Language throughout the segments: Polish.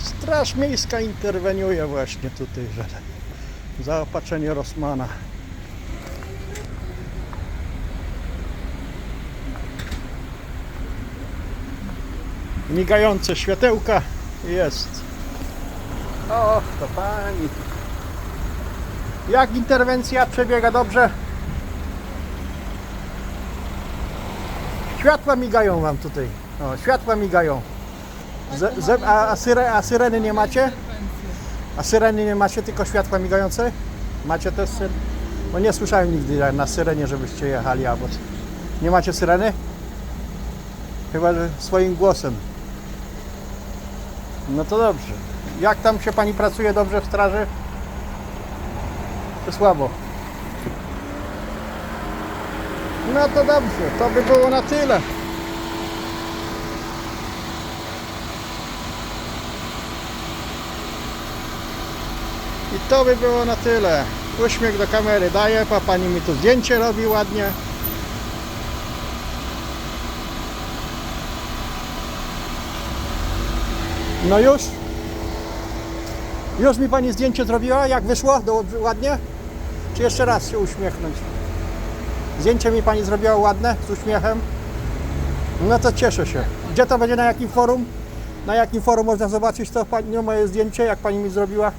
Straż Miejska interweniuje właśnie tutaj, że zaopatrzenie Rosmana. Migające światełka jest. Och, to pani. Jak interwencja przebiega dobrze? Światła migają wam tutaj. O, światła migają. Z, a, a, syre, a syreny nie macie? A syreny nie macie, tylko światła migające? Macie też syren? Bo nie słyszałem nigdy na syrenie, żebyście jechali albo... Nie macie syreny? Chyba, że swoim głosem. No to dobrze. Jak tam się pani pracuje dobrze w straży? Czy słabo? No to dobrze, to by było na tyle. I to by było na tyle. Uśmiech do kamery daje, pa pani mi tu zdjęcie robi ładnie. No już? Już mi pani zdjęcie zrobiła? Jak wyszło? Do, ładnie? Czy jeszcze raz się uśmiechnąć? Zdjęcie mi pani zrobiła ładne, z uśmiechem? No to cieszę się. Gdzie to będzie, na jakim forum? Na jakim forum można zobaczyć to pani, moje zdjęcie, jak pani mi zrobiła?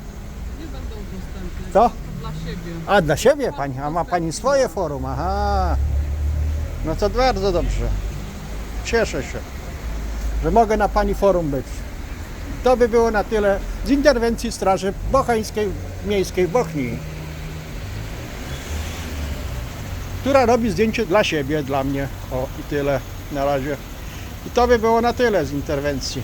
Nie będą udostępniać. Co? Dla siebie. A dla siebie pani, a ma pani swoje forum, aha. No to bardzo dobrze. Cieszę się, że mogę na pani forum być. To by było na tyle z interwencji Straży Bochańskiej Miejskiej w Bochni. Która robi zdjęcie dla siebie, dla mnie. O i tyle na razie. I to by było na tyle z interwencji.